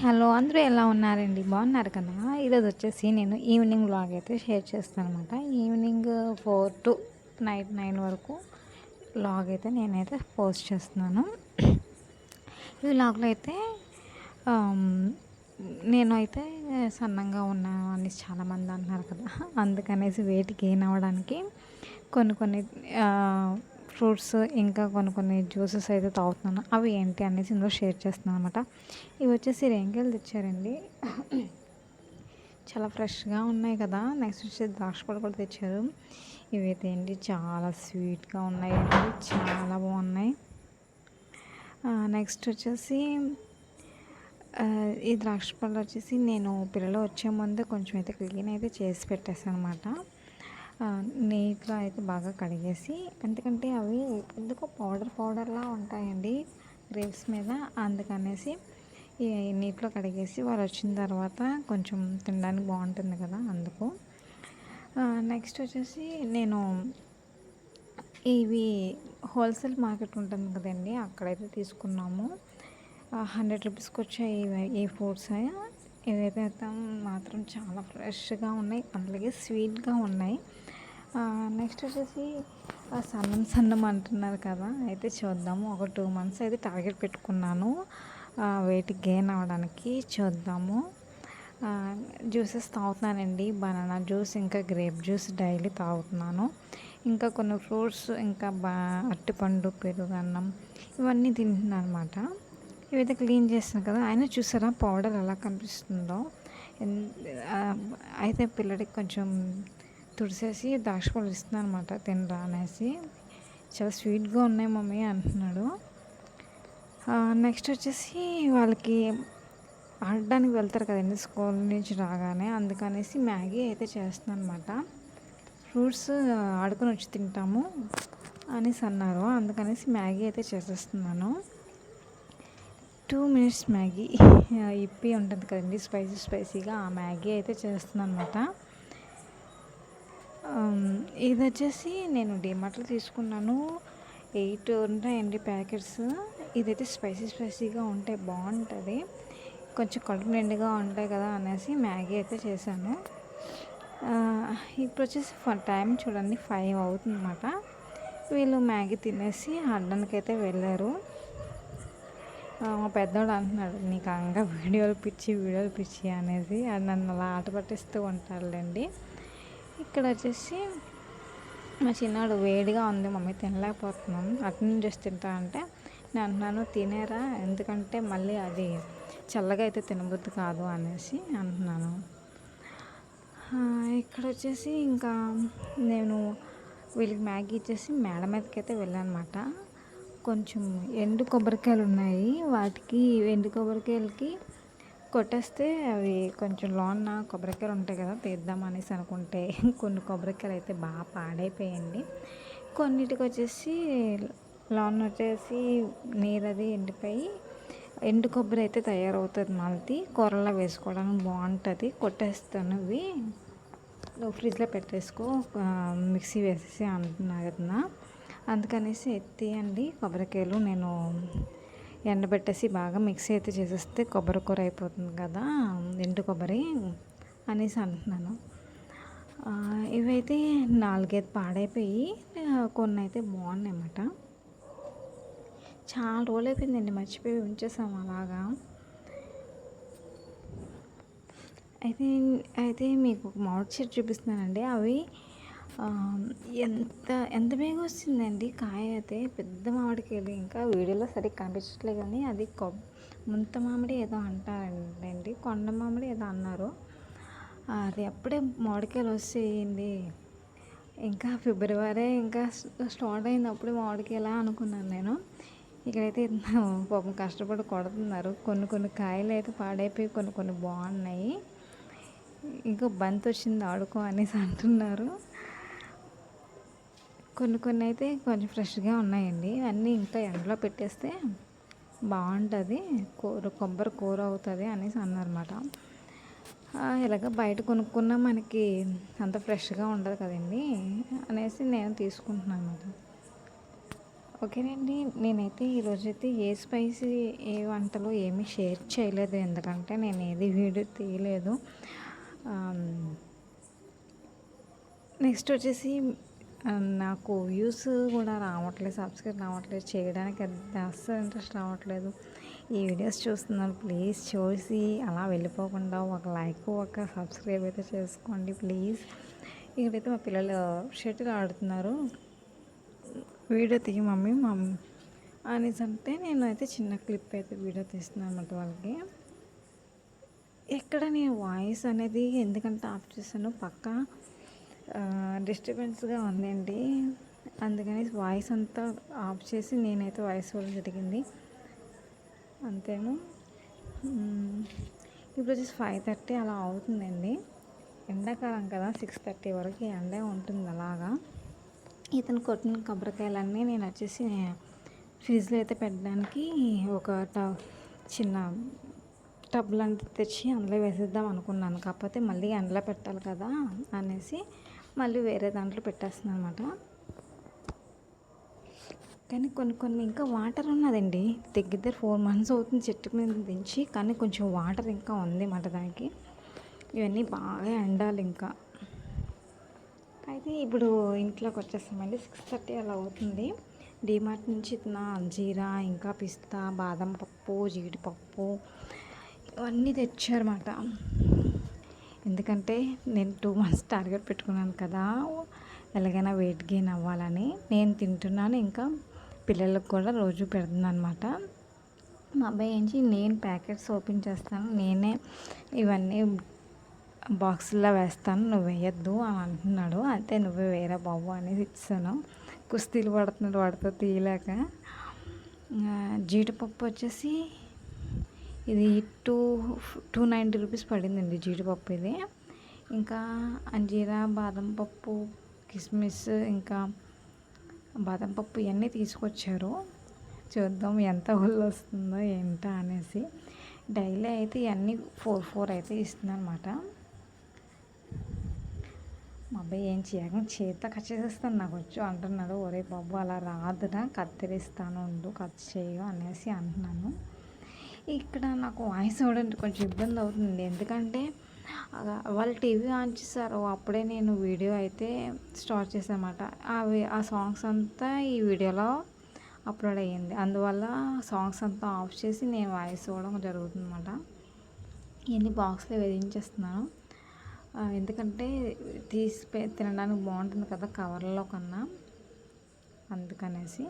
Hello అందరూ ఎలా ఉన్నారండి? బాగున్నారు కదా? ఈరోజు వచ్చేసి నేను ఈవినింగ్ వ్లాగ్ అయితే షేర్ చేస్తాను అనమాట evening four to night nine వరకు వ్లాగ్ అయితే నేనైతే పోస్ట్ చేస్తున్నాను. ఈ వ్లాగ్లో అయితే నేను అయితే సన్నంగా ఉన్నాను అని చాలామంది అంటున్నారు కదా. అందుకనేసి వెయిట్ గెయిన్ అవ్వడానికి కొన్ని కొన్ని ఫ్రూట్స్ ఇంకా కొన్ని కొన్ని జ్యూసెస్ అయితే తాగుతున్నాను. అవి ఏంటి అనేసి ఇందులో షేర్ చేస్తున్నాను అనమాట ఇవి వచ్చేసి రేంకాయలు తెచ్చారండి. చాలా ఫ్రెష్గా ఉన్నాయి కదా. నెక్స్ట్ వచ్చేసి ద్రాక్ష పళ్ళు కూడా తెచ్చారు. ఇవైతే ఏంటి? చాలా స్వీట్గా ఉన్నాయి అండి చాలా బాగున్నాయి. నెక్స్ట్ వచ్చేసి ఈ ద్రాక్ష పళ్ళు వచ్చేసి నేను పిల్లలు వచ్చే ముందు కొంచెం అయితే క్లీన్ అయితే చేసి పెట్టేసాను అనమాట నీట్గా అయితే బాగా కడిగేసి ఎందుకంటే అవి ఎందుకో పౌడర్ పౌడర్లా ఉంటాయండి గ్రేప్స్ మీద. అందుకనేసి ఈ నీటిలో కడిగేసి వాళ్ళు వచ్చిన తర్వాత కొంచెం తినడానికి బాగుంటుంది కదా అందుకు. నెక్స్ట్ వచ్చేసి నేను ఇవి హోల్సేల్ మార్కెట్ ఉంటుంది కదండి అక్కడైతే తీసుకున్నాము. హండ్రెడ్ రూపీస్కి వచ్చాయి ఈ ఫ్రూట్స్. ఇవైతే అయితే మాత్రం చాలా ఫ్రెష్గా ఉన్నాయి అలాగే స్వీట్గా ఉన్నాయి. నెక్స్ట్ వచ్చేసి సన్నం సన్నం అంటున్నారు కదా అయితే చూద్దాము. ఒక టూ మంత్స్ అయితే టార్గెట్ పెట్టుకున్నాను. వెయిట్ గెయిన్ అవ్వడానికి చూద్దాము. జ్యూసెస్ తాగుతున్నానండి. బనానా జ్యూస్ ఇంకా గ్రేప్ జ్యూస్ డైలీ తాగుతున్నాను. ఇంకా కొన్ని ఫ్రూట్స్ ఇంకా బా అరటిపండు పెరుగు అన్నం ఇవన్నీ తింటున్నాను అనమాట ఇవైతే క్లీన్ చేస్తాను కదా. ఆయన చూసారా పౌడర్ ఎలా కనిపిస్తుందో? అయితే పిల్లడికి కొంచెం తుడిసేసి ద్రాక్ష పళ్ళు ఇస్తున్నాను అనమాట తినరా అనేసి. చాలా స్వీట్గా ఉన్నాయి మమ్మీ అంటున్నాడు. నెక్స్ట్ వచ్చేసి వాళ్ళకి ఆడడానికి వెళ్తారు కదండి స్కూల్ నుంచి రాగానే అందుకనేసి మ్యాగీ అయితే చేస్తున్నాను అనమాట ఫ్రూట్స్ ఆడుకొని వచ్చి తింటాము అనేసి అన్నారు అందుకనేసి మ్యాగీ అయితే చేసేస్తున్నాను. టూ మినిట్స్ మ్యాగీ ఇప్పి ఉంటుంది కదండి స్పైసీ స్పైసీగా ఆ మ్యాగీ అయితే చేస్తున్నాను అనమాట ఇది వచ్చేసి నేను డిమార్ట్లో తీసుకున్నాను. ఎయిట్ ఉంటాయండి ప్యాకెట్స్. ఇదైతే స్పైసీ స్పైసీగా ఉంటే బాగుంటుంది. కొంచెం కడుపు నిండుగా ఉంటాయి కదా అనేసి మ్యాగీ అయితే చేశాను. ఇప్పుడు వచ్చేసి ఫ- టైం చూడండి ఫైవ్ అవుతుంది అనమాట వీళ్ళు మ్యాగీ తినేసి అడ్డానికి అయితే వెళ్ళారు మా పెద్దోడు అంటున్నాడు నీకు అంగా వీడియోలు పిచ్చి వీడియోలు పిచ్చి అనేది అది నన్ను అలా ఆట పట్టిస్తూ ఉంటాడులేండి. ఇక్కడ వచ్చేసి మా చిన్నాడు వేడిగా ఉంది మమ్మీ తినలేకపోతున్నాం. అటు నుంచి వచ్చి తింటా అంటే నేను అంటున్నాను తినేరా ఎందుకంటే మళ్ళీ అది చల్లగా అయితే తినబుద్ధి కాదు అనేసి అంటున్నాను. ఇక్కడ వచ్చేసి ఇంకా నేను వీళ్ళకి మ్యాగీ ఇచ్చేసి మేడ మీదకి అయితే వెళ్ళానమాట. కొంచెం ఎండు కొబ్బరికాయలు ఉన్నాయి. వాటికి ఎండు కొబ్బరికాయలకి కొట్టేస్తే అవి కొంచెం లోన్న కొబ్బరికాయలు ఉంటాయి కదా తీద్దాం అనేసి అనుకుంటే కొన్ని కొబ్బరికాయలు అయితే బాగా పాడైపోయండి కొన్నిటికి వచ్చేసి లోన్ వచ్చేసి నీరు అది ఎండిపోయి ఎండు కొబ్బరి అయితే తయారవుతుంది మళ్ళీ. కూరలో వేసుకోవడానికి బాగుంటుంది. కొట్టేస్తాను ఇవి నువ్వు ఫ్రిడ్జ్లో పెట్టేసుకో మిక్సీ వేసేసి అంటున్నా కదా. అందుకనేసి ఎత్తియండి కొబ్బరికాయలు. నేను ఎండబెట్టేసి బాగా మిక్సీ అయితే చేసేస్తే కొబ్బరి కూర అయిపోతుంది కదా ఎండు కొబ్బరి అనేసి అంటున్నాను. ఇవైతే నాలుగైదు పాడైపోయి కొన్ని అయితే బాగున్నాయి అన్నమాట చాలా రోజులు అయిపోయిందండి మర్చిపోయి ఉంచేసాం అలాగా. అయితే అయితే మీకు ఒక మామిడి చెట్టు చూపిస్తున్నానండి. అవి ఎంత ఎంత బేగా వచ్చిందండి కాయ అయితే పెద్ద మామిడికాయలు. ఇంకా వీడియోలో సరిగ్గా కనిపించట్లేదు కానీ అది కొబ్ ముంత మామిడి ఏదో అంటారండి కొండ మామిడి ఏదో అన్నారు. అది అప్పుడే మామిడికాయలు వచ్చేయండి ఇంకా ఫిబ్రవరి ఇంకా స్టార్ట్ అయింది అప్పుడే మామిడికాయలా అనుకున్నాను నేను. ఇక్కడైతే పాపం కష్టపడి కొడుతున్నారు. కొన్ని కొన్ని కాయలు అయితే పాడైపోయి కొన్ని కొన్ని బాగున్నాయి. ఇంకో బంతి వచ్చింది ఆడుకో అనేసి అంటున్నారు. కొన్ని కొన్ని అయితే కొంచెం ఫ్రెష్గా ఉన్నాయండి. అన్నీ ఇంకా ఎండలో పెట్టేస్తే బాగుంటుంది. కూర కొబ్బరి కూర అవుతుంది అనేసి అన్నారన్నమాట. ఇలాగ బయట కొనుక్కున్నా మనకి అంత ఫ్రెష్గా ఉండదు కదండి అనేసి నేను తీసుకుంటున్నాను ఓకేనండి. నేనైతే ఈరోజైతే ఏ స్పైసీ ఏ వంటలు ఏమీ షేర్ చేయలేదు. ఎందుకంటే నేను ఏది వీడియో తీయలేదు. నెక్స్ట్ వచ్చేసి నాకు వ్యూస్ కూడా రావట్లేదు సబ్స్క్రైబ్ రావట్లేదు చేయడానికి అంత అస్సలు ఇంట్రెస్ట్ రావట్లేదు. ఈ వీడియోస్ చూస్తున్నాను ప్లీజ్ చూసి అలా వెళ్ళిపోకుండా ఒక లైక్ ఒక సబ్స్క్రైబ్ అయితే చేసుకోండి ప్లీజ్. ఇక్కడైతే మా పిల్లలు షటిల్ ఆడుతున్నారు. వీడియో తీయ మమ్మీ మమ్మీ అనేసి అంటే నేను అయితే చిన్న క్లిప్ అయితే వీడియో తీస్తున్నాను అన్నమాట వాళ్ళకి. ఎక్కడ నేను వాయిస్ అనేది ఎందుకంటే ఆఫ్ చేశాను పక్క డిస్టర్బెన్స్గా ఉందండి. అందుకని వాయిస్ అంతా ఆఫ్ చేసి నేనైతే వాయిస్ ఇవ్వడం జరిగింది. అంతేను. ఇప్పుడు వచ్చేసి ఫైవ్ థర్టీ అలా అవుతుందండి. ఎండాకాలం కదా సిక్స్ థర్టీ వరకు ఎండే ఉంటుంది అలాగా. ఇతను కొట్టిన కొబ్బరికాయలన్నీ నేను వచ్చేసి ఫ్రిడ్జ్లో అయితే పెట్టడానికి ఒక ట చిన్న టబ్ లాంటిది తెచ్చి అందులో వేసేద్దాం అనుకున్నాను. కాకపోతే మళ్ళీ ఎండలో పెట్టాలి కదా అనేసి మళ్ళీ వేరే దాంట్లో పెట్టేస్తున్నాను అనమాట కానీ కొన్ని కొన్ని ఇంకా వాటర్ ఉన్నదండి. దగ్గర దగ్గర ఫోర్ మంత్స్ అవుతుంది చెట్టు మీద దించి కానీ కొంచెం వాటర్ ఇంకా ఉంది అన్నమాట దానికి. ఇవన్నీ బాగా ఎండాలి ఇంకా. అయితే ఇప్పుడు ఇంట్లోకి వచ్చేస్తామండి. సిక్స్ థర్టీ అలా అవుతుంది. డిమార్ట్ నుంచి నా జీరా ఇంకా పిస్తా బాదం పప్పు జీడిపప్పు ఇవన్నీ తెచ్చారన్నమాట. ఎందుకంటే నేను టూ మంత్స్ టార్గెట్ పెట్టుకున్నాను కదా ఎలాగైనా వెయిట్ గెయిన్ అవ్వాలని. నేను తింటున్నాను ఇంకా పిల్లలకు కూడా రోజు పెడుతున్నాను అనమాట మా అబ్బాయి ఏంచి నేను ప్యాకెట్స్ ఓపెన్ చేస్తాను నేనే ఇవన్నీ బాక్సుల్లో వేస్తాను నువ్వు వేయద్దు అని అంటున్నాడు. అయితే నువ్వే వేరే బాబు అనేది ఇచ్చాను. కుస్తీలు పడుతున్నాడు వాడితో తీయలేక. జీడిపప్పు వచ్చేసి ఇది టూ టూ నైంటీ రూపీస్ పడిందండి జీడిపప్పు ఇది. ఇంకా అంజీరా బాదం పప్పు కిస్మిస్ ఇంకా బాదం పప్పు ఇవన్నీ తీసుకొచ్చారు. చూద్దాం ఎంత ఒళ్ళు వస్తుందో ఏంటో అనేసి. డైలీ అయితే ఇవన్నీ ఫోర్ ఫోర్ అయితే ఇస్తుందన్నమాట. మా అబ్బాయి ఏం చేయక చేత కట్ చేసేస్తాను నాకు వచ్చు అంటున్నాడు. ఒరే బాబు అలా రాదురా కత్తిరిస్తాను ఉండు కట్ చేయు అనేసి అంటున్నాను. ఇక్కడ నాకు వాయిస్ ఇవ్వడానికి కొంచెం ఇబ్బంది అవుతుంది. ఎందుకంటే వాళ్ళు టీవీ ఆన్ చేశారు. అప్పుడే నేను వీడియో అయితే స్టార్ట్ చేశానమాట. అవి ఆ సాంగ్స్ అంతా ఈ వీడియోలో అప్లోడ్ అయ్యింది. అందువల్ల సాంగ్స్ అంతా ఆఫ్ చేసి నేను వాయిస్ ఇవ్వడం జరుగుతుందన్నమాట. ఇవన్నీ బాక్స్లో వేధించేస్తున్నాను. ఎందుకంటే తీసి తినడానికి బాగుంటుంది కదా కవర్లో కన్నా. అందుకనేసి.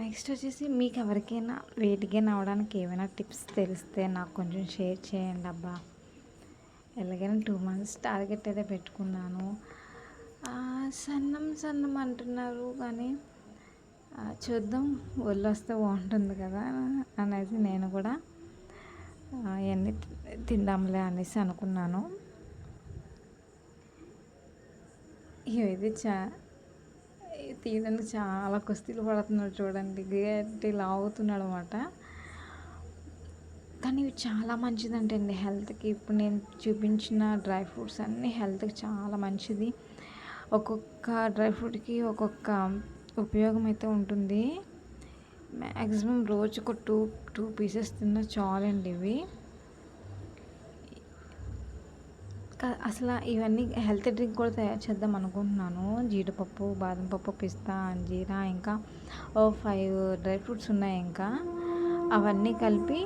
నెక్స్ట్ వచ్చేసి మీకు ఎవరికైనా వెయిట్ గెయిన్ అవ్వడానికి ఏమైనా టిప్స్ తెలిస్తే నాకు కొంచెం షేర్ చేయండి అబ్బా. ఎలాగైనా టూ మంత్స్ టార్గెట్ అయితే పెట్టుకున్నాను. సన్నం సన్నం అంటున్నారు కానీ చూద్దాం ఒళ్ళు వస్తే బాగుంటుంది కదా అనేసి నేను కూడా అవన్నీ ఇవన్నీ తిందాంలే అనేసి అనుకున్నాను. ఇది చా తీయడానికి చాలా కుస్తీలు పడుతున్నాడు చూడండి. గట్టి లాగుతున్నాడు అనమాట కానీ ఇవి చాలా మంచిదంటండి హెల్త్కి. ఇప్పుడు నేను చూపించిన డ్రై ఫ్రూట్స్ అన్నీ హెల్త్కి చాలా మంచిది. ఒక్కొక్క డ్రై ఫ్రూట్కి ఒక్కొక్క ఉపయోగం అయితే ఉంటుంది. మ్యాక్సిమం రోజుకు టూ టూ పీసెస్ తిన్న చాలండి ఇవి. అసలు ఇవన్నీ హెల్త్ డ్రింక్ కూడా తయారు చేద్దాం అనుకుంటున్నాను. జీడిపప్పు బాదం పప్పు పిస్తా అంజీరా ఇంకా ఓ ఫైవ్ డ్రై ఫ్రూట్స్ ఉన్నాయి ఇంకా. అవన్నీ కలిపి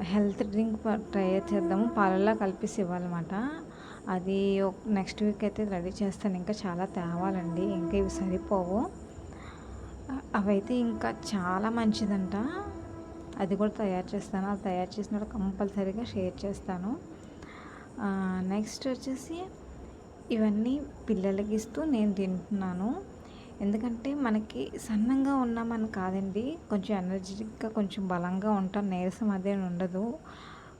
హెల్త్ డ్రింక్ తయారు చేద్దాము. పాలల్లో కలిపేసి ఇవ్వాలన్నమాట. అది నెక్స్ట్ వీక్ అయితే రెడీ చేస్తాను. ఇంకా చాలా తేవాలండి. ఇంకా ఇవి సరిపోవు. అవైతే ఇంకా చాలా మంచిదంట. అది కూడా తయారు చేస్తాను. అది తయారు చేసినప్పుడు కంపల్సరీగా షేర్ చేస్తాను. నెక్స్ట్ వచ్చేసి ఇవన్నీ పిల్లలకి ఇస్తూ నేను తింటున్నాను. ఎందుకంటే మనకి సన్నంగా ఉన్నామని కాదండి కొంచెం ఎనర్జెటిక్గా కొంచెం బలంగా ఉంటాం నీరసం అదే ఉండదు.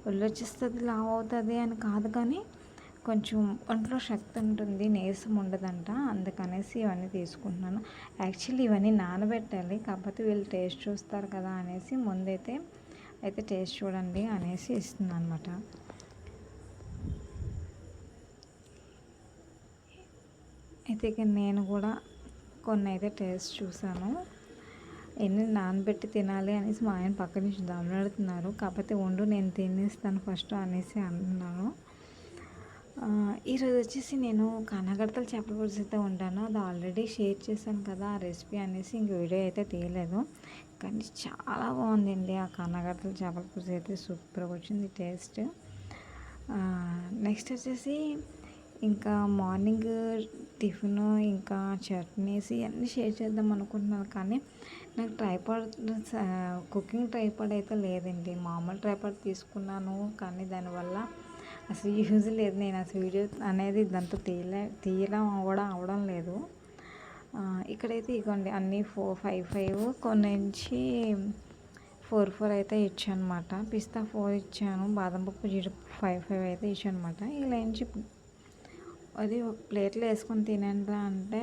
ఒళ్ళు వచ్చేస్తుంది లావు అవుతుంది అని కాదు కానీ కొంచెం ఒంట్లో శక్తి ఉంటుంది నీరసం ఉండదంట. అందుకనేసి ఇవన్నీ తీసుకుంటున్నాను. యాక్చువల్లీ ఇవన్నీ నానబెట్టాలి కాకపోతే వీళ్ళు టేస్ట్ చూస్తారు కదా అనేసి ముందైతే అయితే టేస్ట్ చూడండి అనేసి ఇస్తున్నాను అనమాట అయితే ఇక నేను కూడా కొన్ని అయితే టేస్ట్ చూసాను ఎన్ని నానబెట్టి తినాలి అనేసి మా ఆయన పక్క నుంచి దమ్లాడుతున్నారు కాకపోతే వండు నేను తినేస్తాను ఫస్ట్ అనేసి అంటున్నాను ఈరోజు వచ్చేసి నేను కనగడతలు చేపల పులుసు అయితే ఉంటాను అది ఆల్రెడీ షేర్ చేశాను కదా ఆ రెసిపీ అనేసి ఇంక వీడియో అయితే తీయలేదు. కానీ చాలా బాగుందండి ఆ కనగడతల చేపల పులుసు అయితే. సూపర్గా వచ్చింది టేస్ట్. నెక్స్ట్ వచ్చేసి ఇంకా మార్నింగ్ టిఫిన్ ఇంకా చట్నీస్ ఇవన్నీ షేర్ చేద్దాం అనుకుంటున్నాను. కానీ నాకు ట్రైపాడ్ కుకింగ్ ట్రైపాడ్ అయితే లేదండి. మామూలు ట్రైపాడ్ తీసుకున్నాను. కానీ దానివల్ల అసలు యూజ్ లేదు. నేను అసలు వీడియో అనేది దాంతో తీయలే తీయడం కూడా అవడం లేదు. ఇక్కడైతే ఇగోండి అన్నీ ఫోర్ ఫైవ్ ఫైవ్ కొన్ని నుంచి ఫోర్ ఫోర్ అయితే ఇచ్చాను అనమాట పిస్తా ఫోర్ ఇచ్చాను. బాదం పప్పు జీడిపప్పు ఫైవ్ ఫైవ్ అయితే ఇచ్చాను అనమాట ఇలా నుంచి అది ఒక ప్లేట్లో వేసుకొని తినండి అంటే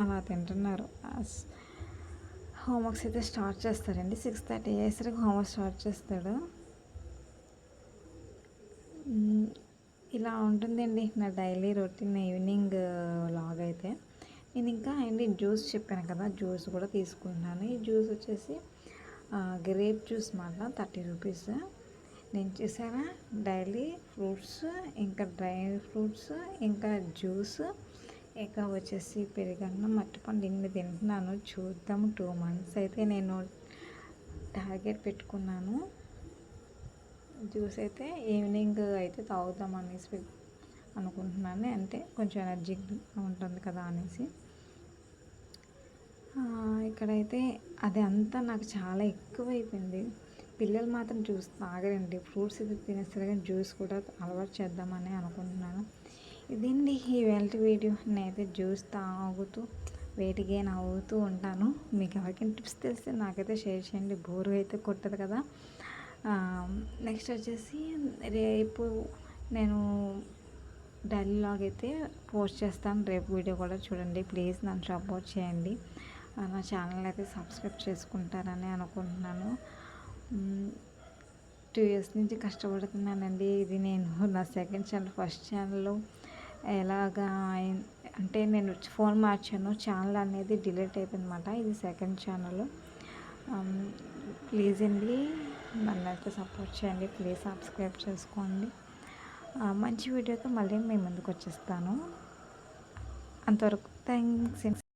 అలా తింటున్నారు. హోంవర్క్స్ అయితే స్టార్ట్ చేస్తారండి. సిక్స్ థర్టీ అయ్యేసరికి హోంవర్క్ స్టార్ట్ చేస్తాడు. ఇలా ఉంటుందండి నా డైలీ రొటీన్ ఈవినింగ్ లాగ్ అయితే. నేను ఇంకా అండి జ్యూస్ చెప్పాను కదా జ్యూస్ కూడా తీసుకుంటున్నాను. ఈ జ్యూస్ వచ్చేసి గ్రేప్ జ్యూస్ మాట థర్టీ రూపీస్. నేను చేసానా? డైలీ ఫ్రూట్స్ ఇంకా డ్రై ఫ్రూట్స్ ఇంకా జ్యూస్. ఇంకా వచ్చేసి పెరుగన్నం మట్టిపండు ఇన్ని తింటున్నాను. చూద్దాం టూ మంత్స్ అయితే నేను టార్గెట్ పెట్టుకున్నాను. జ్యూస్ అయితే ఈవినింగ్ అయితే తాగుదాం అనేసి అనుకుంటున్నాను. అంటే కొంచెం ఎనర్జీ ఉంటుంది కదా అనేసి. ఇక్కడైతే అది అంతా నాకు చాలా ఎక్కువ అయిపోయింది పిల్లలు మాత్రం జ్యూస్ తాగరండి. ఫ్రూట్స్ అయితే తినేస్తారు కానీ జ్యూస్ కూడా అలవాటు చేద్దామని అనుకుంటున్నాను. ఇదండి ఈ వెల్ట్ వీడియో. నేనైతే జ్యూస్ తాగుతూ వెయిట్ గెయిన్ అవుతూ ఉంటాను. మీకు ఎవరికైనా టిప్స్ తెలిస్తే నాకైతే షేర్ చేయండి. బోరు అయితే కొట్టదు కదా. నెక్స్ట్ వచ్చేసి రేపు నేను డైలీ లాగ్ అయితే పోస్ట్ చేస్తాను. రేపు వీడియో కూడా చూడండి. ప్లీజ్ నన్ను సపోర్ట్ చేయండి. నా ఛానల్ అయితే సబ్స్క్రైబ్ చేసుకుంటారని అనుకుంటున్నాను. టూ ఇయర్స్ నుంచి కష్టపడుతున్నానండి. ఇది నేను నా సెకండ్ ఛానల్ ఫస్ట్ ఛానల్లో. ఎలాగా అంటే నేను ఫోన్ మార్చాను. ఛానల్ అనేది డిలీట్ అయిపోయింది అనమాట ఇది సెకండ్ ఛానల్. ప్లీజ్ అండి నన్ను అయితే సపోర్ట్ చేయండి. ప్లీజ్ సబ్స్క్రైబ్ చేసుకోండి. మంచి వీడియోతో మళ్ళీ మీ ముందుకు వచ్చేస్తాను. అంతవరకు థ్యాంక్స్